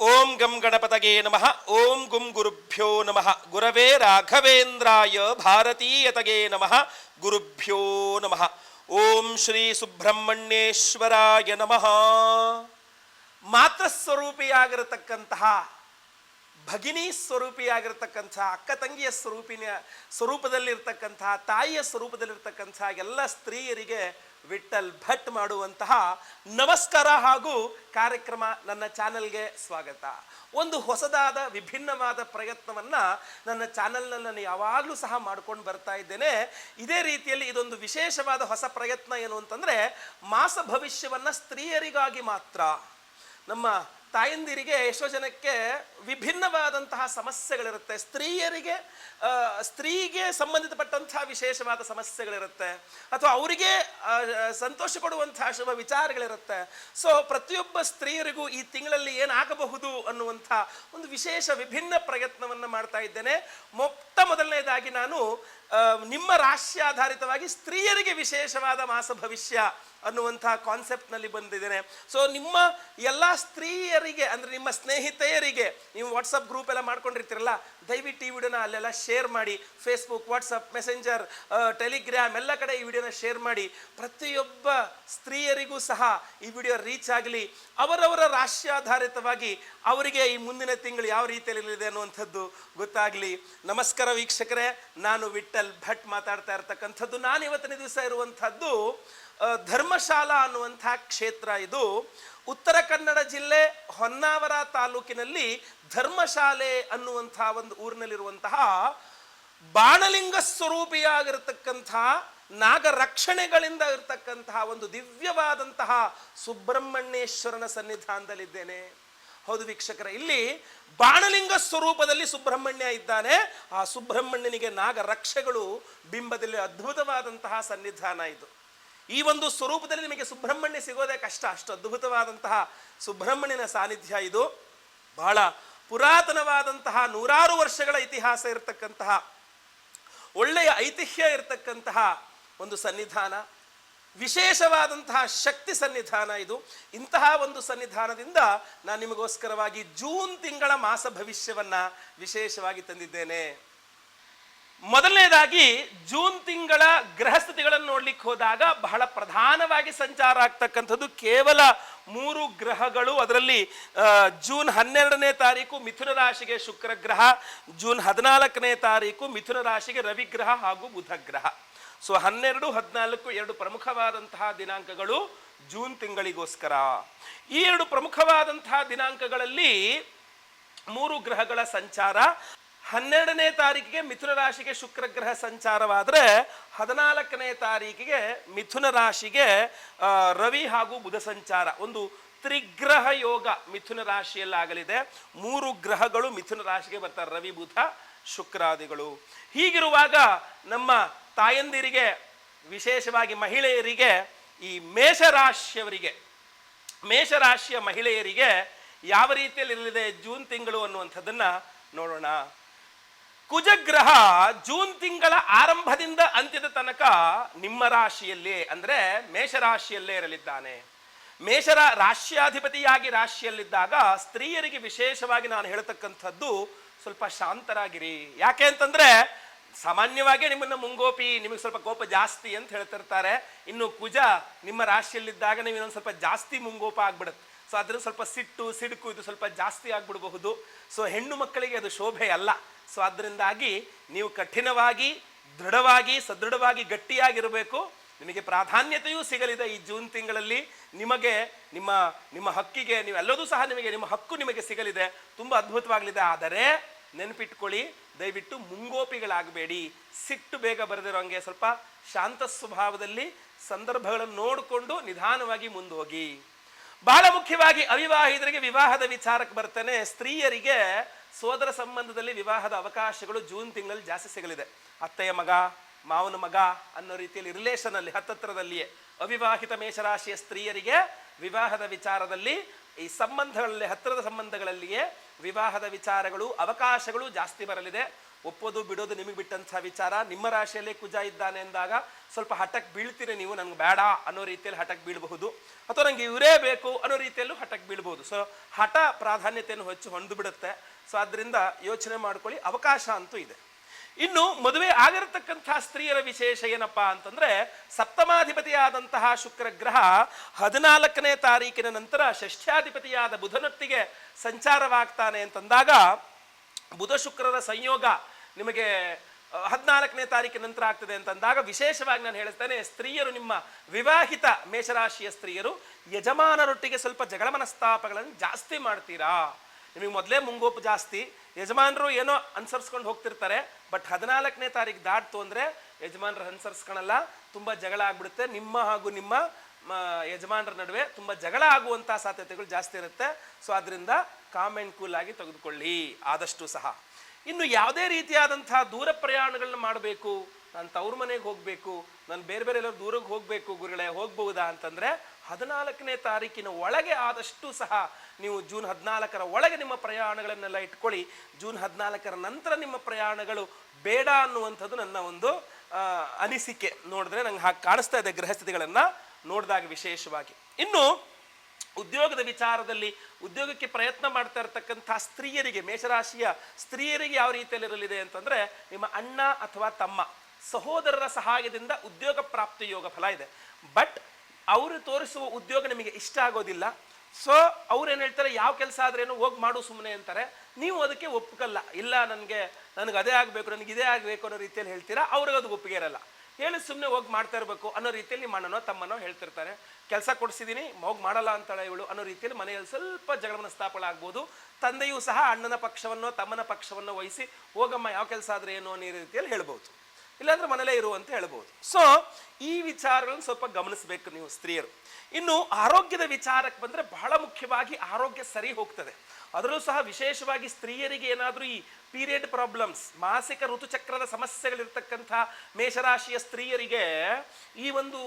ಗಣಪತಗೆ ನಮಃ. ಓಂ ಗುಂ ಗುರುಭ್ಯೋ ನಮಃ. ಗುರವೇ ರಾಘವೇಂದ್ರಾಯ ಭಾರತೀಯತಗೆ ನಮಃ. ಗುರುಭ್ಯೋ ನಮಃ. ಓಂ ಶ್ರೀ ಸುಬ್ರಹ್ಮಣ್ಯೇಶ್ವರಾಯ ನಮಃ. ಮಾತೃ ಸ್ವರೂಪಿಯಾಗಿರತಕ್ಕಂತಹ, ಭಗಿನಿ ಸ್ವರೂಪಿಯಾಗಿರ್ತಕ್ಕಂಥ ಅಕ್ಕ ತಂಗಿಯ ಸ್ವರೂಪಿನ ಸ್ವರೂಪದಲ್ಲಿರ್ತಕ್ಕಂತಹ, ತಾಯಿಯ ಸ್ವರೂಪದಲ್ಲಿರ್ತಕ್ಕಂಥ ಎಲ್ಲ ಸ್ತ್ರೀಯರಿಗೆ ವಿಠಲ್ ಭಟ್ ಮಾಡುವಂತಹ ನಮಸ್ಕಾರ ಹಾಗೂ ಕಾರ್ಯಕ್ರಮ ನನ್ನ ಚಾನೆಲ್ಗೆ ಸ್ವಾಗತ. ಒಂದು ಹೊಸದಾದ ವಿಭಿನ್ನವಾದ ಪ್ರಯತ್ನವನ್ನ ನನ್ನ ಚಾನೆಲ್ನಲ್ಲಿ ನಾನು ಯಾವಾಗಲೂ ಸಹ ಮಾಡ್ಕೊಂಡು ಬರ್ತಾ ಇದ್ದೇನೆ. ಇದೇ ರೀತಿಯಲ್ಲಿ ಇದೊಂದು ವಿಶೇಷವಾದ ಹೊಸ ಪ್ರಯತ್ನ ಏನು ಅಂತಂದ್ರೆ ಮಾಸ ಭವಿಷ್ಯವನ್ನ ಸ್ತ್ರೀಯರಿಗಾಗಿ ಮಾತ್ರ. ನಮ್ಮ ತಾಯಂದಿರಿಗೆ ಎಷ್ಟೋ ಜನಕ್ಕೆ ವಿಭಿನ್ನವಾದಂತಹ ಸಮಸ್ಯೆಗಳಿರುತ್ತೆ. ಸ್ತ್ರೀಯರಿಗೆ ಸ್ತ್ರೀಗೆ ಸಂಬಂಧಿತಪಟ್ಟಂತಹ ವಿಶೇಷವಾದ ಸಮಸ್ಯೆಗಳಿರುತ್ತೆ. ಅಥವಾ ಅವರಿಗೆ ಸಂತೋಷ ಪಡುವಂತಹ ಶುಭ ವಿಚಾರಗಳಿರುತ್ತೆ. ಸೊ ಪ್ರತಿಯೊಬ್ಬ ಸ್ತ್ರೀಯರಿಗೂ ಈ ತಿಂಗಳಲ್ಲಿ ಏನಾಗಬಹುದು ಅನ್ನುವಂಥ ಒಂದು ವಿಶೇಷ ವಿಭಿನ್ನ ಪ್ರಯತ್ನವನ್ನು ಮಾಡ್ತಾ ಇದ್ದೇನೆ. ಮೊಟ್ಟ ಮೊದಲನೇದಾಗಿ ನಾನು ನಿಮ್ಮ ರಾಶಿ ಆಧಾರಿತವಾಗಿ ಸ್ತ್ರೀಯರಿಗೆ ವಿಶೇಷವಾದ ಮಾಸ ಭವಿಷ್ಯ ಅನ್ನುವಂಥ ಕಾನ್ಸೆಪ್ಟ್ನಲ್ಲಿ ಬಂದಿದ್ದೇನೆ. ಸೊ ನಿಮ್ಮ ಎಲ್ಲ ಸ್ತ್ರೀಯರಿಗೆ, ಅಂದರೆ ನಿಮ್ಮ ಸ್ನೇಹಿತೆಯರಿಗೆ, ನೀವು ವಾಟ್ಸಪ್ ಗ್ರೂಪ್ ಎಲ್ಲ ಮಾಡ್ಕೊಂಡಿರ್ತೀರಲ್ಲ, ದಯವಿಟ್ಟು ಈ ವಿಡಿಯೋನ ಅಲ್ಲೆಲ್ಲ ಶೇರ್ ಮಾಡಿ. ಫೇಸ್ಬುಕ್ ವಾಟ್ಸಪ್ ಮೆಸೆಂಜರ್ ಟೆಲಿಗ್ರಾಮ್ ಎಲ್ಲ ಕಡೆ ಈ ವಿಡಿಯೋನ ಶೇರ್ ಮಾಡಿ. ಪ್ರತಿಯೊಬ್ಬ ಸ್ತ್ರೀಯರಿಗೂ ಸಹ ಈ ವಿಡಿಯೋ ರೀಚ್ ಆಗಲಿ. ಅವರವರ ರಾಷ್ಟ್ರಾಧಾರಿತವಾಗಿ ಅವರಿಗೆ ಈ ಮುಂದಿನ ತಿಂಗಳು ಯಾವ ರೀತಿಯಲ್ಲಿರಲಿದೆ ಅನ್ನುವಂಥದ್ದು ಗೊತ್ತಾಗಲಿ. ನಮಸ್ಕಾರ ವೀಕ್ಷಕರೇ, ನಾನು ವಿಠಲ್ ಭಟ್ ಮಾತಾಡ್ತಾ ಇರ್ತಕ್ಕಂಥದ್ದು. ನಾನು ಇವತ್ತಿನ ದಿವಸ ಇರುವಂಥದ್ದು ಧರ್ಮಶಾಲಾ ಅನ್ನುವಂಥ ಕ್ಷೇತ್ರ ಇದು. ಉತ್ತರ ಕನ್ನಡ ಜಿಲ್ಲೆ ಹೊನ್ನಾವರ ತಾಲೂಕಿನಲ್ಲಿ ಧರ್ಮಶಾಲೆ ಅನ್ನುವಂಥ ಒಂದು ಊರಿನಲ್ಲಿರುವಂತಹ ಬಾಣಲಿಂಗ ಸ್ವರೂಪಿಯಾಗಿರತಕ್ಕಂಥ ನಾಗರಕ್ಷಣೆಗಳಿಂದ ಇರತಕ್ಕಂತಹ ಒಂದು ದಿವ್ಯವಾದಂತಹ ಸುಬ್ರಹ್ಮಣ್ಯೇಶ್ವರನ ಸನ್ನಿಧಾನದಲ್ಲಿದ್ದೇನೆ. ಹೌದು ವೀಕ್ಷಕರ, ಇಲ್ಲಿ ಬಾಣಲಿಂಗ ಸ್ವರೂಪದಲ್ಲಿ ಸುಬ್ರಹ್ಮಣ್ಯ ಇದ್ದಾನೆ. ಆ ಸುಬ್ರಹ್ಮಣ್ಯನಿಗೆ ನಾಗರಕ್ಷೆಗಳು ಬಿಂಬದಲ್ಲಿ ಅದ್ಭುತವಾದಂತಹ ಸನ್ನಿಧಾನ ಇದು. ಈ ಒಂದು ಸ್ವರೂಪದಲ್ಲಿ ನಿಮಗೆ ಸುಬ್ರಹ್ಮಣ್ಯ ಸಿಗೋದೇ ಕಷ್ಟ. ಅಷ್ಟು ಅದ್ಭುತವಾದಂತಹ ಸುಬ್ರಹ್ಮಣ್ಯನ ಸಾನ್ನಿಧ್ಯ ಇದು. ಬಹಳ ಪುರಾತನವಾದಂತಹ ನೂರಾರು ವರ್ಷಗಳ ಇತಿಹಾಸ ಇರತಕ್ಕಂತಹ, ಒಳ್ಳೆಯ ಐತಿಹ್ಯ ಇರತಕ್ಕಂತಹ ಒಂದು ಸನ್ನಿಧಾನ. ವಿಶೇಷವಾದಂತಹ ಶಕ್ತಿ ಸನ್ನಿಧಾನ ಇದು. ಇಂತಹ ಒಂದು ಸನ್ನಿಧಾನದಿಂದ ನಾನು ನಿಮಗೋಸ್ಕರವಾಗಿ ಜೂನ್ ತಿಂಗಳ ಮಾಸ ಭವಿಷ್ಯವನ್ನು ವಿಶೇಷವಾಗಿ ತಂದಿದ್ದೇನೆ. ಮೊದಲನೇದಾಗಿ ಜೂನ್ ತಿಂಗಳ ಗ್ರಹಸ್ಥಿತಿಗಳನ್ನು ನೋಡ್ಲಿಕ್ಕೆ ಹೋದಾಗ ಬಹಳ ಪ್ರಧಾನವಾಗಿ ಸಂಚಾರ ಆಗ್ತಕ್ಕಂಥದ್ದು ಕೇವಲ ಮೂರು ಗ್ರಹಗಳು. ಅದರಲ್ಲಿ ಜೂನ್ ಹನ್ನೆರಡನೇ ತಾರೀಕು ಮಿಥುನ ರಾಶಿಗೆ ಶುಕ್ರ ಗ್ರಹ, ಜೂನ್ ಹದಿನಾಲ್ಕನೇ ತಾರೀಕು ಮಿಥುನ ರಾಶಿಗೆ ರವಿ ಗ್ರಹ ಹಾಗೂ ಬುಧ ಗ್ರಹ. ಸೊ, ಹನ್ನೆರಡು, ಹದಿನಾಲ್ಕು ಎರಡು ಪ್ರಮುಖವಾದಂತಹ ದಿನಾಂಕಗಳು ಜೂನ್ ತಿಂಗಳಿಗೋಸ್ಕರ. ಈ ಎರಡು ಪ್ರಮುಖವಾದಂತಹ ದಿನಾಂಕಗಳಲ್ಲಿ ಮೂರು ಗ್ರಹಗಳ ಸಂಚಾರ ಹನ್ನೆರಡನೇ ತಾರೀಕಿಗೆ ಮಿಥುನ ರಾಶಿಗೆ ಶುಕ್ರಗ್ರಹ ಸಂಚಾರವಾದರೆ ಹದಿನಾಲ್ಕನೇ ತಾರೀಕಿಗೆ ಮಿಥುನ ರಾಶಿಗೆ ರವಿ ಹಾಗೂ ಬುಧ ಸಂಚಾರ. ಒಂದು ತ್ರಿಗ್ರಹ ಯೋಗ ಮಿಥುನ ರಾಶಿಯಲ್ಲಾಗಲಿದೆ. ಮೂರು ಗ್ರಹಗಳು ಮಿಥುನ ರಾಶಿಗೆ ಬರ್ತಾರೆ. ರವಿ, ಬುಧ, ಶುಕ್ರಾದಿಗಳು. ಹೀಗಿರುವಾಗ ನಮ್ಮ ತಾಯಂದಿರಿಗೆ, ವಿಶೇಷವಾಗಿ ಮಹಿಳೆಯರಿಗೆ, ಈ ಮೇಷರಾಶಿಯವರಿಗೆ, ಮೇಷರಾಶಿಯ ಮಹಿಳೆಯರಿಗೆ ಯಾವ ರೀತಿಯಲ್ಲಿ ಇರಲಿದೆ ಜೂನ್ ತಿಂಗಳು ಅನ್ನುವಂಥದ್ದನ್ನು ನೋಡೋಣ. ಕುಜಗ್ರಹ ಜೂನ್ ತಿಂಗಳ ಆರಂಭದಿಂದ ಅಂತ್ಯದ ತನಕ ನಿಮ್ಮ ರಾಶಿಯಲ್ಲಿ, ಅಂದ್ರೆ ಮೇಷರಾಶಿಯಲ್ಲೇ ಇರಲಿದ್ದಾನೆ. ಮೇಷರ ರಾಶ್ಯಾಧಿಪತಿಯಾಗಿ ರಾಶಿಯಲ್ಲಿದ್ದಾಗ ಸ್ತ್ರೀಯರಿಗೆ ವಿಶೇಷವಾಗಿ ನಾನು ಹೇಳ್ತಕ್ಕಂಥದ್ದು ಸ್ವಲ್ಪ ಶಾಂತರಾಗಿರಿ. ಯಾಕೆ ಅಂತಂದ್ರೆ ಸಾಮಾನ್ಯವಾಗಿ ನಿಮ್ಮನ್ನ ಮುಂಗೋಪಿ, ನಿಮಗೆ ಸ್ವಲ್ಪ ಕೋಪ ಜಾಸ್ತಿ ಅಂತ ಹೇಳ್ತಿರ್ತಾರೆ. ಇನ್ನು ಕುಜ ನಿಮ್ಮ ರಾಶಿಯಲ್ಲಿದ್ದಾಗ ನೀವು ಇನ್ನೊಂದು ಸ್ವಲ್ಪ ಜಾಸ್ತಿ ಮುಂಗೋಪ ಆಗ್ಬಿಡುತ್ತೆ. ಸೊ ಅದ್ರ ಸ್ವಲ್ಪ ಸಿಟ್ಟು, ಸಿಡುಕು ಇದು ಸ್ವಲ್ಪ ಜಾಸ್ತಿ ಆಗ್ಬಿಡಬಹುದು. ಸೊ ಹೆಣ್ಣು ಮಕ್ಕಳಿಗೆ ಅದು ಶೋಭೆ ಅಲ್ಲ ಸೊ ಅದರಿಂದಾಗಿ ನೀವು ಕಠಿಣವಾಗಿ, ದೃಢವಾಗಿ, ಸದೃಢವಾಗಿ ಗಟ್ಟಿಯಾಗಿರಬೇಕು. ನಿಮಗೆ ಪ್ರಾಧಾನ್ಯತೆಯೂ ಸಿಗಲಿದೆ ಈ ಜೂನ್ ತಿಂಗಳಲ್ಲಿ. ನಿಮಗೆ, ನಿಮ್ಮ ನಿಮ್ಮ ಹಕ್ಕಿಗೆ, ನೀವೆಲ್ಲದೂ ಸಹ ನಿಮಗೆ, ನಿಮ್ಮ ಹಕ್ಕು ನಿಮಗೆ ಸಿಗಲಿದೆ. ತುಂಬ ಅದ್ಭುತವಾಗಲಿದೆ. ಆದರೆ ನೆನಪಿಟ್ಕೊಳ್ಳಿ, ದಯವಿಟ್ಟು ಮುಂಗೋಪಿಗಳಾಗಬೇಡಿ. ಸಿಟ್ಟು ಬೇಗ ಬರೆದಿರೋಂಗೆ ಸ್ವಲ್ಪ ಶಾಂತ ಸ್ವಭಾವದಲ್ಲಿ ಸಂದರ್ಭಗಳನ್ನು ನೋಡಿಕೊಂಡು ನಿಧಾನವಾಗಿ ಮುಂದೋಗಿ. ಬಹಳ ಮುಖ್ಯವಾಗಿ ಅವಿವಾಹಿತರಿಗೆ ವಿವಾಹದ ವಿಚಾರಕ್ಕೆ ಬರ್ತೇನೆ. ಸ್ತ್ರೀಯರಿಗೆ ಸೋದರ ಸಂಬಂಧದಲ್ಲಿ ವಿವಾಹದ ಅವಕಾಶಗಳು ಜೂನ್ ತಿಂಗಳಲ್ಲಿ ಜಾಸ್ತಿ ಸಿಗಲಿದೆ. ಅತ್ತೆಯ ಮಗ, ಮಾವನ ಮಗ ಅನ್ನೋ ರೀತಿಯಲ್ಲಿ ರಿಲೇಷನ್ ಅಲ್ಲಿ, ಹತ್ತತ್ರದಲ್ಲಿಯೇ ಅವಿವಾಹಿತ ಮೇಷರಾಶಿಯ ಸ್ತ್ರೀಯರಿಗೆ ವಿವಾಹದ ವಿಚಾರದಲ್ಲಿ ಈ ಸಂಬಂಧಗಳಲ್ಲಿ ಹತ್ತಿರದ ಸಂಬಂಧಗಳಲ್ಲಿಯೇ ವಿವಾಹದ ವಿಚಾರಗಳು, ಅವಕಾಶಗಳು ಜಾಸ್ತಿ ಬರಲಿದೆ. ಒಪ್ಪೋದು ಬಿಡೋದು ನಿಮಗೆ ಬಿಟ್ಟಂಥ ವಿಚಾರ. ನಿಮ್ಮ ರಾಶಿಯಲ್ಲೇ ಕುಜ ಇದ್ದಾನೆ ಅಂದಾಗ ಸ್ವಲ್ಪ ಹಠಕ್ಕೆ ಬೀಳ್ತೀರಿ ನೀವು, ನನಗೆ ಬೇಡ ಅನ್ನೋ ರೀತಿಯಲ್ಲಿ ಹಠಕ್ಕೆ ಬೀಳಬಹುದು. ಅಥವಾ ನಂಗೆ ಇವರೇ ಬೇಕು ಅನ್ನೋ ರೀತಿಯಲ್ಲೂ ಹಠಕ್ಕೆ ಬೀಳ್ಬೋದು ಸೊ ಹಠ ಪ್ರಾಧಾನ್ಯತೆಯನ್ನು ಹೆಚ್ಚು ಹೊಂದು ಬಿಡುತ್ತೆ ಸೊ ಅದರಿಂದ ಯೋಚನೆ ಮಾಡ್ಕೊಳ್ಳಿ, ಅವಕಾಶ ಅಂತೂ ಇದೆ. ಇನ್ನು ಮದುವೆ ಆಗಿರತಕ್ಕಂತಹ ಸ್ತ್ರೀಯರ ವಿಶೇಷ ಏನಪ್ಪಾ ಅಂತಂದ್ರೆ, ಸಪ್ತಮಾಧಿಪತಿಯಾದಂತಹ ಶುಕ್ರ ಗ್ರಹ ಹದಿನಾಲ್ಕನೇ ತಾರೀಕಿನ ನಂತರ ಷಷ್ಠ್ಯಾಧಿಪತಿಯಾದ ಬುಧನೊತ್ತಿಗೆ ಸಂಚಾರವಾಗ್ತಾನೆ ಅಂತಂದಾಗ ಬುಧ ಶುಕ್ರರ ಸಂಯೋಗ ನಿಮಗೆ ಹದಿನಾಲ್ಕನೇ ತಾರೀಕಿನ ನಂತರ ಆಗ್ತದೆ ಅಂತಂದಾಗ ವಿಶೇಷವಾಗಿ ನಾನು ಹೇಳ್ತೇನೆ ಸ್ತ್ರೀಯರು ನಿಮ್ಮ ವಿವಾಹಿತ ಮೇಷರಾಶಿಯ ಸ್ತ್ರೀಯರು ಯಜಮಾನರೊಟ್ಟಿಗೆ ಸ್ವಲ್ಪ ಜಗಳ ಮನಸ್ತಾಪಗಳನ್ನು ಜಾಸ್ತಿ ಮಾಡ್ತೀರಾ? ನಿಮಗೆ ಮೊದಲೇ ಮುಂಗೋಪು ಜಾಸ್ತಿ, ಯಜಮಾನರು ಏನೋ ಅನುಸರಿಸ್ಕೊಂಡು ಹೋಗ್ತಿರ್ತಾರೆ, ಬಟ್ ಹದಿನಾಲ್ಕನೇ ತಾರೀಕು ದಾಟ್ತು ಅಂದರೆ ಯಜಮಾನರು ಅನುಸರಿಸ್ಕೊಳಲ್ಲ, ತುಂಬ ಜಗಳ ಆಗ್ಬಿಡುತ್ತೆ. ನಿಮ್ಮ ಹಾಗೂ ನಿಮ್ಮ ಯಜಮಾನರ ನಡುವೆ ತುಂಬ ಜಗಳ ಆಗುವಂಥ ಸಾಧ್ಯತೆಗಳು ಜಾಸ್ತಿ ಇರುತ್ತೆ. ಸೊ ಅದರಿಂದ ಕಾಮ್ ಆ್ಯಂಡ್ ಕೂಲ್ ಆಗಿ ತೆಗೆದುಕೊಳ್ಳಿ. ಆದಷ್ಟು ಸಹ. ಇನ್ನು ಯಾವುದೇ ರೀತಿಯಾದಂಥ ದೂರ ಪ್ರಯಾಣಗಳನ್ನ ಮಾಡಬೇಕು, ನಾನು ತವ್ರ ಮನೆಗೆ ಹೋಗಬೇಕು, ನಾನು ಬೇರೆ ಬೇರೆ ಎಲ್ಲರೂ ದೂರಕ್ಕೆ ಹೋಗಬೇಕು ಗುರುಗಳೇ, ಹೋಗ್ಬಹುದಾ ಅಂತಂದರೆ ಹದಿನಾಲ್ಕನೇ ತಾರೀಕಿನ ಒಳಗೆ ಆದಷ್ಟು ಸಹ ನೀವು ಜೂನ್ ಹದಿನಾಲ್ಕರ ಒಳಗೆ ನಿಮ್ಮ ಪ್ರಯಾಣಗಳನ್ನೆಲ್ಲ ಇಟ್ಕೊಳ್ಳಿ. ಜೂನ್ ಹದಿನಾಲ್ಕರ ನಂತರ ನಿಮ್ಮ ಪ್ರಯಾಣಗಳು ಬೇಡ ಅನ್ನುವಂಥದ್ದು ನನ್ನ ಒಂದು ಅನಿಸಿಕೆ. ನೋಡಿದ್ರೆ ನಂಗೆ ಹಾಗೆ ಕಾಣಿಸ್ತಾ ಇದೆ ಗೃಹಸ್ಥಿತಿಗಳನ್ನು ನೋಡಿದಾಗ ವಿಶೇಷವಾಗಿ. ಇನ್ನು ಉದ್ಯೋಗದ ವಿಚಾರದಲ್ಲಿ ಉದ್ಯೋಗಕ್ಕೆ ಪ್ರಯತ್ನ ಮಾಡ್ತಾ ಇರತಕ್ಕಂಥ ಸ್ತ್ರೀಯರಿಗೆ, ಮೇಷರಾಶಿಯ ಸ್ತ್ರೀಯರಿಗೆ ಯಾವ ರೀತಿಯಲ್ಲಿ ಇರಲಿದೆ ಅಂತಂದ್ರೆ ನಿಮ್ಮ ಅಣ್ಣ ಅಥವಾ ತಮ್ಮ ಸಹೋದರರ ಸಹಾಯದಿಂದ ಉದ್ಯೋಗ ಪ್ರಾಪ್ತಿ ಯೋಗ ಫಲ ಇದೆ. ಬಟ್ ಅವರು ತೋರಿಸುವ ಉದ್ಯೋಗ ನಿಮಗೆ ಇಷ್ಟ ಆಗೋದಿಲ್ಲ. ಸೊ ಅವ್ರು ಏನು ಹೇಳ್ತಾರೆ, ಯಾವ ಕೆಲಸ ಆದ್ರೇನು ಹೋಗಿ ಮಾಡು ಸುಮ್ಮನೆ ಅಂತಾರೆ. ನೀವು ಅದಕ್ಕೆ ಒಪ್ಪಿಕಲ್ಲ ಇಲ್ಲ, ನನಗೆ ನನಗೆ ಅದೇ ಆಗಬೇಕು, ನನಗೆ ಇದೇ ಆಗಬೇಕು ಅನ್ನೋ ರೀತಿಯಲ್ಲಿ ಹೇಳ್ತೀರಾ? ಅವ್ರಿಗೆ ಅದು ಒಪ್ಪಿಗೆ ಇರಲ್ಲ. ಹೇಳಿ ಸುಮ್ಮನೆ ಹೋಗಿ ಮಾಡ್ತಾ ಇರಬೇಕು ಅನ್ನೋ ರೀತಿಯಲ್ಲಿ ಮಣ್ಣನೋ ತಮ್ಮನೋ ಹೇಳ್ತಿರ್ತಾರೆ. ಕೆಲಸ ಕೊಡಿಸಿದ್ದೀನಿ ಹೋಗಿ ಮಾಡಲ್ಲ ಅಂತಾಳೆ ಇವಳು ಅನ್ನೋ ರೀತಿಯಲ್ಲಿ ಮನೆಯಲ್ಲಿ ಸ್ವಲ್ಪ ಜಗಳ ಮನಸ್ತಾಪಗಳಾಗ್ಬೋದು ತಂದೆಯೂ ಸಹ ಅಣ್ಣನ ಪಕ್ಷವನ್ನು, ತಮ್ಮನ ಪಕ್ಷವನ್ನು ವಹಿಸಿ, ಹೋಗಮ್ಮ ಯಾವ ಕೆಲಸ ಆದರೆ ಏನು ಅನ್ನೋ ರೀತಿಯಲ್ಲಿ ಹೇಳ್ಬೋದು. ಇಲ್ಲಾಂದ್ರೆ ಮನೇಲೇ ಇರು ಅಂತ ಹೇಳ್ಬೋದು. ಸೊ ಈ ವಿಚಾರಗಳನ್ನು ಸ್ವಲ್ಪ ಗಮನಿಸಬೇಕು ನೀವು ಸ್ತ್ರೀಯರು. ಇನ್ನು ಆರೋಗ್ಯದ ವಿಚಾರಕ್ಕೆ ಬಂದರೆ ಬಹಳ ಮುಖ್ಯವಾಗಿ ಆರೋಗ್ಯ ಸರಿ ಹೋಗ್ತದೆ. ಅದರಲ್ಲೂ ಸಹ ವಿಶೇಷವಾಗಿ ಸ್ತ್ರೀಯರಿಗೆ ಏನಾದರೂ ಈ ಪೀರಿಯಡ್ ಪ್ರಾಬ್ಲಮ್ಸ್, ಮಾಸಿಕ ಋತುಚಕ್ರದ ಸಮಸ್ಯೆಗಳಿರ್ತಕ್ಕಂಥ ಮೇಷರಾಶಿಯ ಸ್ತ್ರೀಯರಿಗೆ ಈ ಒಂದು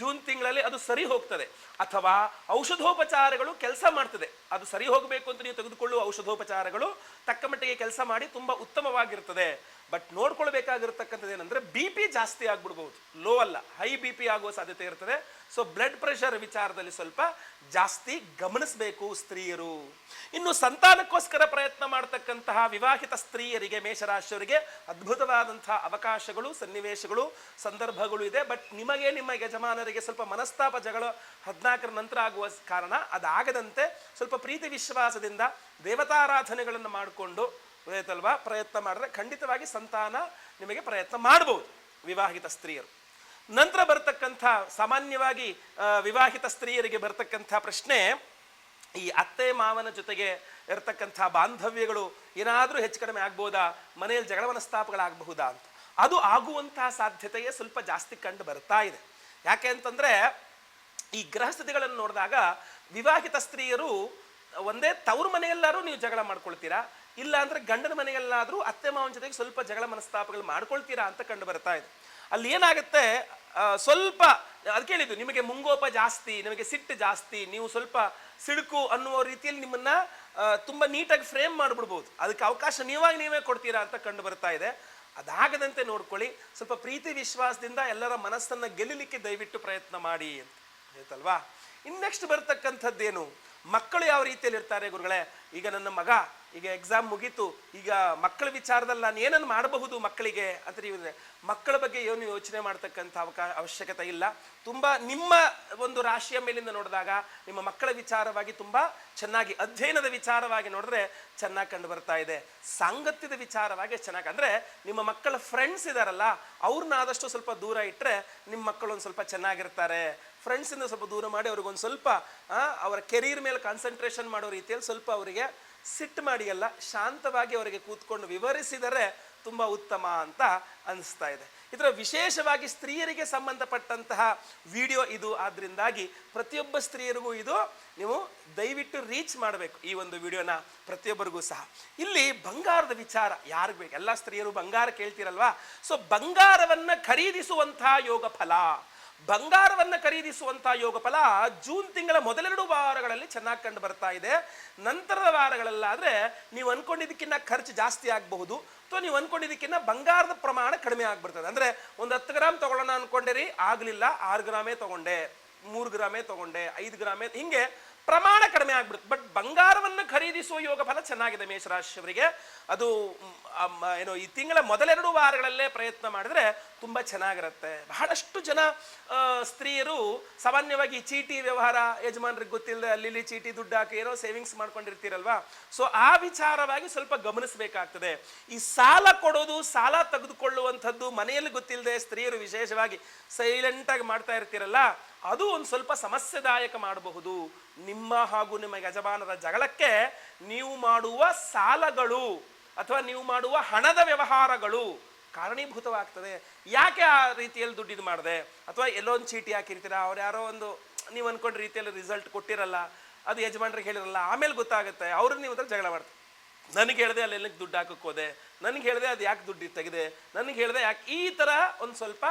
ಜೂನ್ ತಿಂಗಳಲ್ಲಿ ಅದು ಸರಿ ಹೋಗ್ತದೆ. ಅಥವಾ ಔಷಧೋಪಚಾರಗಳು ಕೆಲಸ ಮಾಡ್ತದೆ. ಅದು ಸರಿ ಹೋಗಬೇಕು ಅಂತ ನೀವು ತೆಗೆದುಕೊಳ್ಳುವ ಔಷಧೋಪಚಾರಗಳು ತಕ್ಕ ಮಟ್ಟಿಗೆ ಕೆಲಸ ಮಾಡಿ ತುಂಬ ಉತ್ತಮವಾಗಿರ್ತದೆ. ಬಟ್ ನೋಡ್ಕೊಳ್ಬೇಕಾಗಿರ್ತಕ್ಕಂಥದ್ದು ಏನಂದ್ರೆ ಬಿ ಪಿ ಜಾಸ್ತಿ ಆಗ್ಬಿಡ್ಬೋದು ಲೋ ಅಲ್ಲ, ಹೈ ಬಿ ಪಿ ಆಗುವ ಸಾಧ್ಯತೆ ಇರ್ತದೆ. ಸೊ ಬ್ಲಡ್ ಪ್ರೆಷರ್ ವಿಚಾರದಲ್ಲಿ ಸ್ವಲ್ಪ ಜಾಸ್ತಿ ಗಮನಿಸಬೇಕು ಸ್ತ್ರೀಯರು. ಇನ್ನು ಸಂತಾನಕ್ಕೋಸ್ಕರ ಪ್ರಯತ್ನ ಮಾಡತಕ್ಕಂತಹ ವಿವಾಹಿತ ಸ್ತ್ರೀಯರಿಗೆ, ಮೇಷರಾಶಿಯವರಿಗೆ ಅದ್ಭುತವಾದಂತಹ ಅವಕಾಶಗಳು, ಸನ್ನಿವೇಶಗಳು, ಸಂದರ್ಭಗಳು ಇದೆ. ಬಟ್ ನಿಮಗೆ, ನಿಮ್ಮ ಯಜಮಾನರಿಗೆ ಸ್ವಲ್ಪ ಮನಸ್ತಾಪ ಜಗಳ ಹದಿನಾಲ್ಕರ ನಂತರ ಆಗುವ ಕಾರಣ ಅದಾಗದಂತೆ ಸ್ವಲ್ಪ ಪ್ರೀತಿ ವಿಶ್ವಾಸದಿಂದ ದೇವತಾರಾಧನೆಗಳನ್ನು ಮಾಡಿಕೊಂಡು ಗೊತ್ತಲ್ವಾ ಪ್ರಯತ್ನ ಮಾಡಿದ್ರೆ ಖಂಡಿತವಾಗಿ ಸಂತಾನ ನಿಮಗೆ ಪ್ರಯತ್ನ ಮಾಡಬಹುದು ವಿವಾಹಿತ ಸ್ತ್ರೀಯರು. ನಂತರ ಬರ್ತಕ್ಕಂಥ ಸಾಮಾನ್ಯವಾಗಿ ವಿವಾಹಿತ ಸ್ತ್ರೀಯರಿಗೆ ಬರ್ತಕ್ಕಂಥ ಪ್ರಶ್ನೆ, ಈ ಅತ್ತೆ ಮಾವನ ಜೊತೆಗೆ ಇರತಕ್ಕಂಥ ಬಾಂಧವ್ಯಗಳು ಏನಾದರೂ ಹೆಚ್ಚು ಕಡಿಮೆ ಆಗ್ಬೋದಾ? ಮನೆಯಲ್ಲಿ ಜಗಳ ಮನಸ್ತಾಪಗಳಾಗಬಹುದಾ ಅಂತ. ಅದು ಆಗುವಂತಹ ಸಾಧ್ಯತೆಯೇ ಸ್ವಲ್ಪ ಜಾಸ್ತಿ ಕಂಡು ಬರ್ತಾ ಇದೆ. ಯಾಕೆ ಅಂತಂದ್ರೆ, ಈ ಗೃಹಸ್ಥಿತಿಗಳನ್ನು ನೋಡಿದಾಗ ವಿವಾಹಿತ ಸ್ತ್ರೀಯರು ಒಂದೇ ತವ್ರ ಮನೆಯಲ್ಲಾದ್ರೂ ನೀವು ಜಗಳ ಮಾಡ್ಕೊಳ್ತೀರಾ? ಇಲ್ಲ ಗಂಡನ ಮನೆಯಲ್ಲಾದರೂ ಅತ್ತೆ ಮಾವನ ಜೊತೆಗೆ ಸ್ವಲ್ಪ ಜಗಳ ಮನಸ್ತಾಪಗಳು ಮಾಡ್ಕೊಳ್ತೀರಾ ಅಂತ ಕಂಡು ಬರ್ತಾ ಇದೆ. ಅಲ್ಲಿ ಏನಾಗುತ್ತೆ ಸ್ವಲ್ಪ ಅದಕ್ಕೆ ಕೇಳಿದ್ದು, ನಿಮಗೆ ಮುಂಗೋಪ ಜಾಸ್ತಿ, ನಿಮಗೆ ಸಿಟ್ಟು ಜಾಸ್ತಿ, ನೀವು ಸ್ವಲ್ಪ ಸಿಡುಕು ಅನ್ನುವ ರೀತಿಯಲ್ಲಿ ನಿಮ್ಮನ್ನ ತುಂಬ ತುಂಬಾ ನೀಟಾಗಿ ಫ್ರೇಮ್ ಮಾಡಿಬಿಡ್ಬೋದು. ಅದಕ್ಕೆ ಅವಕಾಶ ನೀವಾಗಿ ನೀವೇ ಕೊಡ್ತೀರಾ ಅಂತ ಕಂಡು ಬರ್ತಾ ಇದೆ. ಅದಾಗದಂತೆ ನೋಡ್ಕೊಳ್ಳಿ, ಸ್ವಲ್ಪ ಪ್ರೀತಿ ವಿಶ್ವಾಸದಿಂದ ಎಲ್ಲರ ಮನಸ್ಸನ್ನು ಗೆಲ್ಲಲಿಕ್ಕೆ ದಯವಿಟ್ಟು ಪ್ರಯತ್ನ ಮಾಡಿ ಅಂತ ಹೇಳ್ತಲ್ವಾ ಇನ್ನು ನೆಕ್ಸ್ಟ್ ಬರ್ತಕ್ಕಂಥದ್ದೇನು? ಮಕ್ಕಳು ಯಾವ ರೀತಿಯಲ್ಲಿ ಇರ್ತಾರೆ ಗುರುಗಳೇ? ಈಗ ನನ್ನ ಮಗ, ಈಗ ಎಕ್ಸಾಮ್ ಮುಗೀತು, ಈಗ ಮಕ್ಕಳ ವಿಚಾರದಲ್ಲಿ ನಾನು ಏನನ್ನು ಮಾಡಬಹುದು ಮಕ್ಕಳಿಗೆ ಅಂತ ನೀವು ಮಕ್ಕಳ ಬಗ್ಗೆ ಏನು ಯೋಚನೆ ಮಾಡ್ತಕ್ಕಂಥ ಅವಕಾಶ ಅವಶ್ಯಕತೆ ಇಲ್ಲ. ತುಂಬ ನಿಮ್ಮ ಒಂದು ರಾಶಿಯ ಮೇಲಿಂದ ನೋಡಿದಾಗ ನಿಮ್ಮ ಮಕ್ಕಳ ವಿಚಾರವಾಗಿ ತುಂಬ ಚೆನ್ನಾಗಿ, ಅಧ್ಯಯನದ ವಿಚಾರವಾಗಿ ನೋಡಿದ್ರೆ ಚೆನ್ನಾಗಿ ಕಂಡು ಬರ್ತಾ ಇದೆ. ಸಾಂಗತ್ಯದ ವಿಚಾರವಾಗಿ ಚೆನ್ನಾಗಿ, ಅಂದರೆ ನಿಮ್ಮ ಮಕ್ಕಳ ಫ್ರೆಂಡ್ಸ್ ಇದಾರಲ್ಲ ಅವ್ರನ್ನ ಆದಷ್ಟು ಸ್ವಲ್ಪ ದೂರ ಇಟ್ಟರೆ ನಿಮ್ಮ ಮಕ್ಕಳು ಒಂದು ಸ್ವಲ್ಪ ಚೆನ್ನಾಗಿರ್ತಾರೆ. ಫ್ರೆಂಡ್ಸಿಂದ ಸ್ವಲ್ಪ ದೂರ ಮಾಡಿ ಅವ್ರಿಗೊಂದು ಸ್ವಲ್ಪ ಅವರ ಕೆರಿಯರ್ ಮೇಲೆ ಕಾನ್ಸಂಟ್ರೇಷನ್ ಮಾಡೋ ರೀತಿಯಲ್ಲಿ ಸ್ವಲ್ಪ ಅವರಿಗೆ ಸಿಟ್ಟು ಮಾಡಿ ಅಲ್ಲ ಶಾಂತವಾಗಿ ಅವರಿಗೆ ಕೂತ್ಕೊಂಡು ವಿವರಿಸಿದರೆ ತುಂಬ ಉತ್ತಮ ಅಂತ ಅನಿಸ್ತಾ ಇದೆ. ಇದರ ವಿಶೇಷವಾಗಿ ಸ್ತ್ರೀಯರಿಗೆ ಸಂಬಂಧಪಟ್ಟಂತಹ ವಿಡಿಯೋ ಇದು. ಆದ್ದರಿಂದಾಗಿ ಪ್ರತಿಯೊಬ್ಬ ಸ್ತ್ರೀಯರಿಗೂ ಇದು ನೀವು ದಯವಿಟ್ಟು ರೀಚ್ ಮಾಡಬೇಕು ಈ ಒಂದು ವಿಡಿಯೋನ ಪ್ರತಿಯೊಬ್ಬರಿಗೂ ಸಹ. ಇಲ್ಲಿ ಬಂಗಾರದ ವಿಚಾರ ಯಾರಿಗೆ ಬೇಕು? ಎಲ್ಲ ಸ್ತ್ರೀಯರು ಬಂಗಾರ ಕೇಳ್ತೀರಲ್ವಾ? ಸೊ ಬಂಗಾರವನ್ನು ಖರೀದಿಸುವಂತಹ ಯೋಗ ಫಲ ಬಂಗಾರವನ್ನ ಖರೀದಿಸುವಂಥ ಯೋಗ ಫಲ ಜೂನ್ ತಿಂಗಳ ಮೊದಲೆರಡು ವಾರಗಳಲ್ಲಿ ಚೆನ್ನಾಗಿ ಕಂಡು ಬರ್ತಾ ಇದೆ. ನಂತರದ ವಾರಗಳಲ್ಲಾದ್ರೆ ನೀವು ಅನ್ಕೊಂಡಿದ್ದಕ್ಕಿಂತ ಖರ್ಚು ಜಾಸ್ತಿ ಆಗಬಹುದು. ಅಥವಾ ನೀವು ಅನ್ಕೊಂಡಿದ್ದಕ್ಕಿಂತ ಬಂಗಾರದ ಪ್ರಮಾಣ ಕಡಿಮೆ ಆಗ್ಬಿಡ್ತದೆ. ಅಂದ್ರೆ ಒಂದು ಹತ್ತು ಗ್ರಾಮ್ ತಗೊಳ್ಳೋಣ ರೀ, ಆಗಲಿಲ್ಲ, ಆರು ಗ್ರಾಮೇ ತಗೊಂಡೆ, ಮೂರು ಗ್ರಾಮೇ ತಗೊಂಡೆ, ಐದು ಗ್ರಾಮೇ, ಹಿಂಗೆ ಪ್ರಮಾಣ ಕಡಿಮೆ ಆಗ್ಬಿಡುತ್ತೆ. ಬಟ್ ಬಂಗಾರವನ್ನು ಖರೀದಿಸುವ ಯೋಗ ಫಲ ಚೆನ್ನಾಗಿದೆ ಮೇಷರಾಶಿಯವರಿಗೆ ಅದು ಏನು, ಈ ತಿಂಗಳ ಮೊದಲೆರಡು ವಾರಗಳಲ್ಲೇ ಪ್ರಯತ್ನ ಮಾಡಿದ್ರೆ ತುಂಬ ಚೆನ್ನಾಗಿರುತ್ತೆ. ಬಹಳಷ್ಟು ಜನ ಸ್ತ್ರೀಯರು ಸಾಮಾನ್ಯವಾಗಿ ಚೀಟಿ ವ್ಯವಹಾರ, ಯಜಮಾನ್ರಿಗೆ ಗೊತ್ತಿಲ್ಲದೆ ಅಲ್ಲಿ ಚೀಟಿ ದುಡ್ಡು ಹಾಕಿ ಏನೋ ಸೇವಿಂಗ್ಸ್ ಮಾಡ್ಕೊಂಡಿರ್ತೀರಲ್ವಾ? ಸೊ ಆ ವಿಚಾರವಾಗಿ ಸ್ವಲ್ಪ ಗಮನಿಸಬೇಕಾಗ್ತದೆ. ಈ ಸಾಲ ಕೊಡೋದು, ಸಾಲ ತೆಗೆದುಕೊಳ್ಳುವಂಥದ್ದು ಮನೆಯಲ್ಲಿ ಗೊತ್ತಿಲ್ಲದೆ ಸ್ತ್ರೀಯರು ವಿಶೇಷವಾಗಿ ಸೈಲೆಂಟಾಗಿ ಮಾಡ್ತಾ ಇರ್ತೀರಲ್ಲ ಅದು ಒಂದು ಸ್ವಲ್ಪ ಸಮಸ್ಯೆದಾಯಕ ಮಾಡಬಹುದು. ನಿಮ್ಮ ಹಾಗೂ ನಿಮ್ಮ ಯಜಮಾನರ ಜಗಳಕ್ಕೆ ನೀವು ಮಾಡುವ ಸಾಲಗಳು ಅಥವಾ ನೀವು ಮಾಡುವ ಹಣದ ವ್ಯವಹಾರಗಳು ಕಾರಣೀಭೂತವಾಗ್ತದೆ. ಯಾಕೆ ಆ ರೀತಿಯಲ್ಲಿ ದುಡ್ಡು ಇದು ಮಾಡಿದೆ? ಅಥವಾ ಎಲ್ಲೋ ಒಂದು ಚೀಟಿ ಹಾಕಿರ್ತೀರ? ಅವ್ರು ಯಾರೋ ಒಂದು, ನೀವು ಅನ್ಕೊಂಡ ರೀತಿಯಲ್ಲಿ ರಿಸಲ್ಟ್ ಕೊಟ್ಟಿರಲ್ಲ, ಅದು ಯಜಮಾನ್ರಿಗೆ ಹೇಳಿರಲ್ಲ ಆಮೇಲೆ ಗೊತ್ತಾಗುತ್ತೆ. ಅವ್ರು ನೀವು ಜಗಳ ಮಾಡ್ತಾರೆ. ನನಗೆ ಹೇಳಿದೆ ಅಲ್ಲಿ ದುಡ್ಡು ಹಾಕಕ್ಕೆ ಹೋದೆ? ನನಗೆ ಹೇಳಿದೆ ಅದು ಯಾಕೆ ದುಡ್ಡು ತೆಗೆದೆ? ನನಗೆ ಹೇಳಿದೆ ಯಾಕೆ? ಈ ಥರ ಒಂದು ಸ್ವಲ್ಪ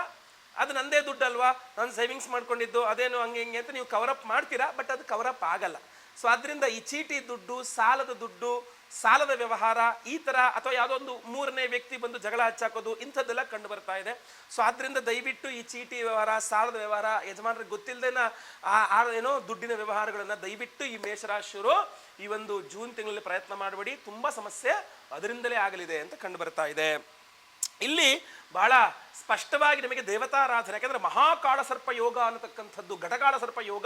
ಅದು ನಂದೇ ದುಡ್ಡಲ್ವಾ? ನಾನು ಸೇವಿಂಗ್ಸ್ ಮಾಡ್ಕೊಂಡಿದ್ದು, ಅದೇನು ಹಂಗೆ ಹಿಂಗೆ ಅಂತ ನೀವು ಕವರಪ್ ಮಾಡ್ತೀರಾ? ಬಟ್ ಅದು ಕವರಪ್ ಆಗಲ್ಲ. ಸೊ ಅದರಿಂದ ಈ ಚೀಟಿ ದುಡ್ಡು, ಸಾಲದ ದುಡ್ಡು, ಸಾಲದ ವ್ಯವಹಾರ, ಈ ಥರ ಅಥವಾ ಯಾವುದೋ ಒಂದು ಮೂರನೇ ವ್ಯಕ್ತಿ ಬಂದು ಜಗಳ ಹಚ್ಚಾಕೋದು, ಇಂಥದ್ದೆಲ್ಲ ಕಂಡು ಬರ್ತಾ ಇದೆ. ಸೊ ಆದ್ದರಿಂದ ದಯವಿಟ್ಟು ಈ ಚೀಟಿ ವ್ಯವಹಾರ, ಸಾಲದ ವ್ಯವಹಾರ ಯಜಮಾನರಿಗೆ ಗೊತ್ತಿಲ್ಲದೇನ ಆ ಏನೋ ದುಡ್ಡಿನ ವ್ಯವಹಾರಗಳನ್ನು ದಯವಿಟ್ಟು ಈ ಮೇಷರಾಶಿಯರು ಈ ಒಂದು ಜೂನ್ ತಿಂಗಳಲ್ಲಿ ಪ್ರಯತ್ನ ಮಾಡಬೇಡಿ. ತುಂಬ ಸಮಸ್ಯೆ ಅದರಿಂದಲೇ ಆಗಲಿದೆ ಅಂತ ಕಂಡು ಬರ್ತಾ ಇದೆ. ಇಲ್ಲಿ ಬಹಳ ಸ್ಪಷ್ಟವಾಗಿ ನಿಮಗೆ ದೇವತಾರಾಧನೆ, ಯಾಕಂದ್ರೆ ಮಹಾಕಾಳ ಸರ್ಪ ಯೋಗ ಅನ್ನತಕ್ಕಂಥದ್ದು ಘಟಕಾಳ ಸರ್ಪ ಯೋಗ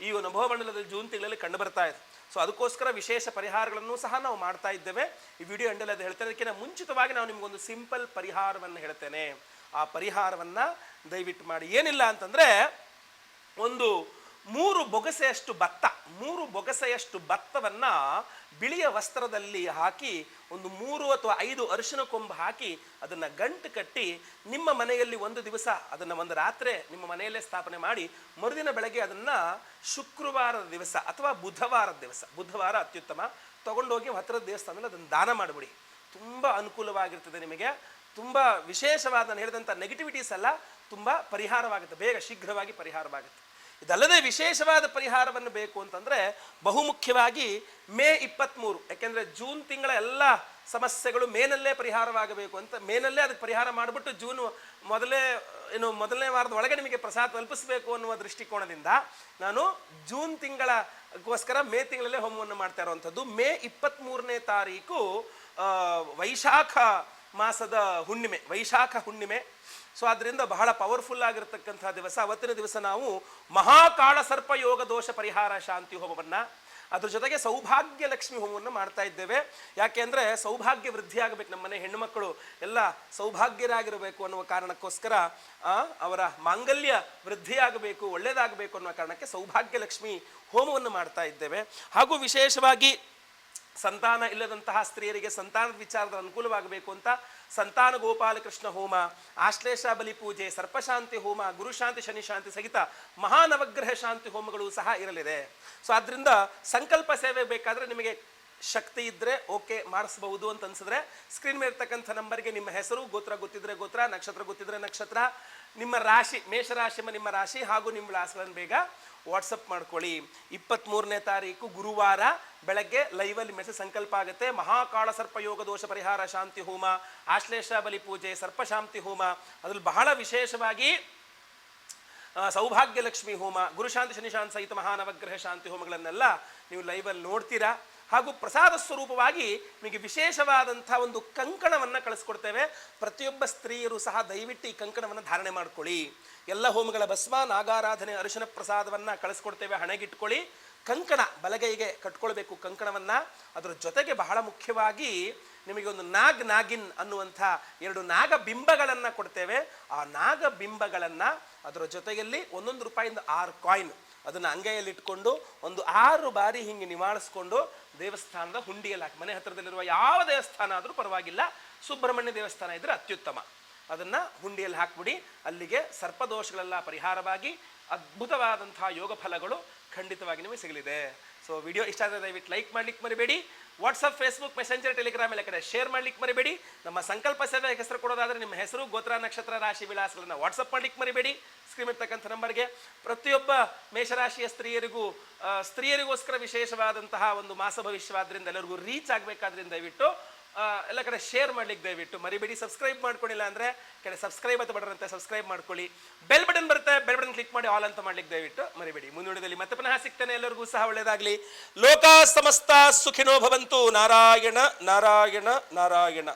ಈ ಒಂದು ಮಂಡಲದಲ್ಲಿ ಜೂನ್ ತಿಂಗಳಲ್ಲಿ ಕಂಡು ಬರ್ತಾ ಇದೆ. ಸೊ ಅದಕ್ಕೋಸ್ಕರ ವಿಶೇಷ ಪರಿಹಾರಗಳನ್ನು ಸಹ ನಾವು ಮಾಡ್ತಾ ಇದ್ದೇವೆ. ಈ ವಿಡಿಯೋ ಎಂಡಲ್ಲಿ ಅದು ಹೇಳ್ತೇನೆ. ಅದಕ್ಕಿಂತ ಮುಂಚಿತವಾಗಿ ನಾವು ನಿಮಗೊಂದು ಸಿಂಪಲ್ ಪರಿಹಾರವನ್ನು ಹೇಳ್ತೇನೆ. ಆ ಪರಿಹಾರವನ್ನ ದಯವಿಟ್ಟು ಮಾಡಿ. ಏನಿಲ್ಲ ಅಂತಂದ್ರೆ, ಒಂದು ಮೂರು ಬೊಗಸೆಯಷ್ಟು ಭತ್ತ, ಮೂರು ಬೊಗಸೆಯಷ್ಟು ಭತ್ತವನ್ನ ಬಿಳಿಯ ವಸ್ತ್ರದಲ್ಲಿ ಹಾಕಿ ಒಂದು ಮೂರು ಅಥವಾ ಐದು ಅರಿಶಿನ ಕೊಂಬು ಹಾಕಿ ಅದನ್ನ ಗಂಟು ಕಟ್ಟಿ ನಿಮ್ಮ ಮನೆಯಲ್ಲಿ ಒಂದು ದಿವಸ ಅದನ್ನ ಒಂದು ರಾತ್ರಿ ನಿಮ್ಮ ಮನೆಯಲ್ಲೇ ಸ್ಥಾಪನೆ ಮಾಡಿ ಮರುದಿನ ಬೆಳಗ್ಗೆ ಅದನ್ನ ಶುಕ್ರವಾರದ ದಿವಸ ಅಥವಾ ಬುಧವಾರದ ದಿವಸ, ಬುಧವಾರ ಅತ್ಯುತ್ತಮ. ತಗೊಂಡೋಗಿ ಹತ್ತಿರದ ದೇವಸ್ಥಾನದಲ್ಲಿ ಅದನ್ನು ದಾನ ಮಾಡಿಬಿಡಿ. ತುಂಬ ಅನುಕೂಲವಾಗಿರ್ತದೆ ನಿಮಗೆ. ತುಂಬ ವಿಶೇಷವಾದ ಹೇಳಿದಂಥ ನೆಗೆಟಿವಿಟೀಸ್ ಎಲ್ಲ ತುಂಬ ಪರಿಹಾರವಾಗುತ್ತೆ. ಬೇಗ ಶೀಘ್ರವಾಗಿ ಪರಿಹಾರವಾಗುತ್ತೆ. ಇದಲ್ಲದೆ ವಿಶೇಷವಾದ ಪರಿಹಾರವನ್ನು ಬೇಕು ಅಂತಂದರೆ ಬಹುಮುಖ್ಯವಾಗಿ ಮೇ ಇಪ್ಪತ್ತ್ಮೂರು ಯಾಕೆಂದರೆ ಜೂನ್ ತಿಂಗಳ ಎಲ್ಲ ಸಮಸ್ಯೆಗಳು ಮೇನಲ್ಲೇ ಪರಿಹಾರವಾಗಬೇಕು ಅಂತ, ಮೇನಲ್ಲೇ ಅದಕ್ಕೆ ಪರಿಹಾರ ಮಾಡಿಬಿಟ್ಟು ಜೂನ್ ಮೊದಲೇ, ಏನು ಮೊದಲನೇ ವಾರದ ಒಳಗೆ ನಿಮಗೆ ಪ್ರಸಾದ ತಲುಪಿಸಬೇಕು ಅನ್ನುವ ದೃಷ್ಟಿಕೋನದಿಂದ ನಾನು ಜೂನ್ ತಿಂಗಳಗೋಸ್ಕರ ಮೇ ತಿಂಗಳಲ್ಲೇ ಹೋಮವನ್ನು ಮಾಡ್ತಾ ಇರುವಂಥದ್ದು. ಮೇ ಇಪ್ಪತ್ತ್ಮೂರನೇ ತಾರೀಕು ವೈಶಾಖ ಮಾಸದ ಹುಣ್ಣಿಮೆ, ವೈಶಾಖ ಹುಣ್ಣಿಮೆ ಸೊ ಅದರಿಂದ ಬಹಳ ಪವರ್ಫುಲ್ ಆಗಿರತಕ್ಕಂಥ ದಿವಸ. ಅವತ್ತಿನ ದಿವಸ ನಾವು ಮಹಾಕಾಳ ಸರ್ಪ ಯೋಗ ದೋಷ ಪರಿಹಾರ ಶಾಂತಿ ಹೋಮವನ್ನ, ಅದ್ರ ಜೊತೆಗೆ ಸೌಭಾಗ್ಯ ಲಕ್ಷ್ಮಿ ಹೋಮವನ್ನು ಮಾಡ್ತಾ ಇದ್ದೇವೆ. ಯಾಕೆ ಅಂದ್ರೆ ಸೌಭಾಗ್ಯ ವೃದ್ಧಿ ಆಗಬೇಕು. ನಮ್ಮ ಹೆಣ್ಣುಮಕ್ಕಳು ಎಲ್ಲ ಸೌಭಾಗ್ಯರಾಗಿರಬೇಕು ಅನ್ನುವ ಕಾರಣಕ್ಕೋಸ್ಕರ ಅವರ ಮಾಂಗಲ್ಯ ವೃದ್ಧಿಯಾಗಬೇಕು ಒಳ್ಳೆಯದಾಗಬೇಕು ಅನ್ನುವ ಕಾರಣಕ್ಕೆ ಸೌಭಾಗ್ಯ ಲಕ್ಷ್ಮಿ ಹೋಮವನ್ನು ಮಾಡ್ತಾ ಇದ್ದೇವೆ. ಹಾಗೂ ವಿಶೇಷವಾಗಿ ಸಂತಾನ ಇಲ್ಲದಂತಹ ಸ್ತ್ರೀಯರಿಗೆ ಸಂತಾನದ ವಿಚಾರದ ಅನುಕೂಲವಾಗಬೇಕು ಅಂತ ಸಂತಾನ ಗೋಪಾಲಕೃಷ್ಣ ಹೋಮ, ಆಶ್ಲೇಷ ಬಲಿ ಪೂಜೆ, ಸರ್ಪಶಾಂತಿ ಹೋಮ ಗುರುಶಾಂತಿ ಶನಿಶಾಂತಿ ಸಹಿತ ಮಹಾನವಗ್ರಹ ಶಾಂತಿ ಹೋಮಗಳು ಸಹ ಇರಲಿದೆ. ಸೊ ಆದ್ರಿಂದ ಸಂಕಲ್ಪ ಸೇವೆ ಬೇಕಾದ್ರೆ ನಿಮಗೆ ಶಕ್ತಿ ಇದ್ರೆ ಓಕೆ ಮಾಡಿಸಬಹುದು ಅಂತ ಅನ್ಸಿದ್ರೆ ಸ್ಕ್ರೀನ್ ಮೇಲೆ ಇರ್ತಕ್ಕಂಥ ನಂಬರ್ಗೆ ನಿಮ್ಮ ಹೆಸರು, ಗೋತ್ರ ಗೊತ್ತಿದ್ರೆ ಗೋತ್ರ, ನಕ್ಷತ್ರ ಗೊತ್ತಿದ್ರೆ ನಕ್ಷತ್ರ, ನಿಮ್ಮ ರಾಶಿ, ಮೇಷರಾಶಿ, ನಿಮ್ಮ ರಾಶಿ ಹಾಗೂ ನಿಮ್ಮ ವಿಳಾಸಗಳನ್ನು ಬೇಗ ವಾಟ್ಸಪ್ ಮಾಡ್ಕೊಳ್ಳಿ. ಇಪ್ಪತ್ತ್ಮೂರನೇ ತಾರೀಕು ಗುರುವಾರ ಬೆಳಗ್ಗೆ ಲೈವಲ್ಲಿ ಮೆಸೇಜ್ ಸಂಕಲ್ಪ ಆಗುತ್ತೆ. ಮಹಾಕಾಳ ಸರ್ಪ ಯೋಗ ದೋಷ ಪರಿಹಾರ ಶಾಂತಿ ಹೋಮ, ಆಶ್ಲೇಷ ಬಲಿ ಪೂಜೆ ಸರ್ಪಶಾಂತಿ ಹೋಮ, ಅದ್ರಲ್ಲಿ ಬಹಳ ವಿಶೇಷವಾಗಿ ಸೌಭಾಗ್ಯ ಲಕ್ಷ್ಮಿ ಹೋಮ, ಗುರುಶಾಂತಿ ಶನಿಶಾಂತ ಸಹಿತ ಮಹಾನವಗ್ರಹ ಶಾಂತಿ ಹೋಮಗಳನ್ನೆಲ್ಲ ನೀವು ಲೈವಲ್ಲಿ ನೋಡ್ತೀರಾ. ಹಾಗೂ ಪ್ರಸಾದ ಸ್ವರೂಪವಾಗಿ ನಿಮಗೆ ವಿಶೇಷವಾದಂಥ ಒಂದು ಕಂಕಣವನ್ನು ಕಳಿಸ್ಕೊಡ್ತೇವೆ. ಪ್ರತಿಯೊಬ್ಬ ಸ್ತ್ರೀಯರು ಸಹ ದಯವಿಟ್ಟು ಈ ಕಂಕಣವನ್ನು ಧಾರಣೆ ಮಾಡ್ಕೊಳ್ಳಿ. ಎಲ್ಲ ಹೋಮಗಳ ಭಸ್ಮ, ನಾಗಾರಾಧನೆ, ಅರಿಶಿನ ಪ್ರಸಾದವನ್ನು ಕಳಿಸ್ಕೊಡ್ತೇವೆ, ಹಣೆಗಿಟ್ಕೊಳ್ಳಿ. ಕಂಕಣ ಬಲಗೈಗೆ ಕಟ್ಕೊಳ್ಬೇಕು ಕಂಕಣವನ್ನು. ಅದರ ಜೊತೆಗೆ ಬಹಳ ಮುಖ್ಯವಾಗಿ ನಿಮಗೆ ಒಂದು ನಾಗ್ ನಾಗಿನ್ ಅನ್ನುವಂಥ ಎರಡು ನಾಗ ಬಿಂಬಗಳನ್ನು ಕೊಡ್ತೇವೆ. ಆ ನಾಗ ಬಿಂಬಗಳನ್ನು ಅದರ ಜೊತೆಯಲ್ಲಿ ಒಂದೊಂದು ರೂಪಾಯಿಂದ ಆರು ಕಾಯಿನ್ ಅದನ್ನ ಅಂಗೈಯಲ್ಲಿ ಇಟ್ಕೊಂಡು ಒಂದು ಆರು ಬಾರಿ ಹಿಂಗೆ ನಿವಾಳಿಸ್ಕೊಂಡು ದೇವಸ್ಥಾನದ ಹುಂಡಿಯಲ್ಲಿ ಹಾಕಿ. ಮನೆ ಹತ್ತಿರದಲ್ಲಿರುವ ಯಾವ ದೇವಸ್ಥಾನ ಆದರೂ ಪರವಾಗಿಲ್ಲ, ಸುಬ್ರಹ್ಮಣ್ಯ ದೇವಸ್ಥಾನ ಇದ್ರೆ ಅತ್ಯುತ್ತಮ. ಅದನ್ನ ಹುಂಡಿಯಲ್ಲಿ ಹಾಕ್ಬಿಡಿ, ಅಲ್ಲಿಗೆ ಸರ್ಪದೋಷಗಳೆಲ್ಲ ಪರಿಹಾರವಾಗಿ ಅದ್ಭುತವಾದಂತಹ ಯೋಗ ಫಲಗಳು ಖಂಡಿತವಾಗಿ ನಿಮಗೆ ಸಿಗಲಿದೆ. ಸೊ ವಿಡಿಯೋ ಇಷ್ಟ ಆದರೆ ದಯವಿಟ್ಟು ಲೈಕ್ ಮಾಡ್ಲಿಕ್ಕೆ ಮರಿಬೇಡಿ. ವಾಟ್ಸಪ್ ಫೇಸ್ಬುಕ್ ಮೆಸೆಂಜರ್ ಟೆಲಿಗ್ರಾಮ್ ಎಲ್ಲ ಕಡೆ ಶೇರ್ ಮಾಡ್ಲಿಕ್ಕೆ ಮರಿಬೇಡಿ. ನಮ್ಮ ಸಂಕಲ್ಪ ಸೇವೆ ಹೆಸರು ಕೊಡೋದಾದ್ರೆ ನಿಮ್ಮ ಹೆಸರು, ಗೋತ್ರ, ನಕ್ಷತ್ರ, ರಾಶಿ, ವಿಳಾಸಗಳನ್ನ ವಾಟ್ಸಪ್ ಮಾಡ್ಲಿಕ್ಕೆ ಮರಿಬೇಡಿ. ಸ್ಕ್ರೀನ್ ಇರ್ತಕ್ಕಂಥ ನಂಬರ್ಗೆ ಪ್ರತಿಯೊಬ್ಬ ಮೇಷರಾಶಿಯ ಸ್ತ್ರೀಯರಿಗೂ ಸ್ತ್ರೀಯರಿಗೋಸ್ಕರ ವಿಶೇಷವಾದಂತಹ ಒಂದು ಮಾಸ ಭವಿಷ್ಯವಾದ್ರಿಂದ ಎಲ್ಲರಿಗೂ ರೀಚ್ ಆಗಬೇಕಾದ್ರಿಂದ ದಯವಿಟ್ಟು ಎಲ್ಲ ಕಡೆ ಶೇರ್ ಮಾಡ್ಲಿಕ್ಕೆ ದಯವಿಟ್ಟು ಮರಿಬೇಡಿ. ಸಬ್ಸ್ಕ್ರೈಬ್ ಮಾಡ್ಕೊಂಡಿಲ್ಲ ಅಂದ್ರೆ ಕಡೆ ಸಬ್ಸ್ಕ್ರೈಬ್ ಅಂತ ಅಂತ ಸಬ್ಸ್ಕ್ರೈಬ್ ಮಾಡ್ಕೊಳ್ಳಿ. ಬೆಲ್ ಬಟನ್ ಬರುತ್ತೆ ಬೆಲ್ ಬಟನ್ ಕ್ಲಿಕ್ ಮಾಡಿ ಆಲ್ ಅಂತ ಮಾಡ್ಲಿಕ್ಕೆ ದಯವಿಟ್ಟು ಮರಿಬೇಡಿ. ಮುಂದೂಡದಲ್ಲಿ ಮತ್ತೆ ಪುನಃ ಸಿಗ್ತಾನೆ, ಎಲ್ಲರಿಗೂ ಸಹ ಒಳ್ಳೆಯದಾಗಲಿ. ಲೋಕ ಸಮಸ್ತ ಸುಖಿನೋ ಭವಂತು. ನಾರಾಯಣ ನಾರಾಯಣ ನಾರಾಯಣ.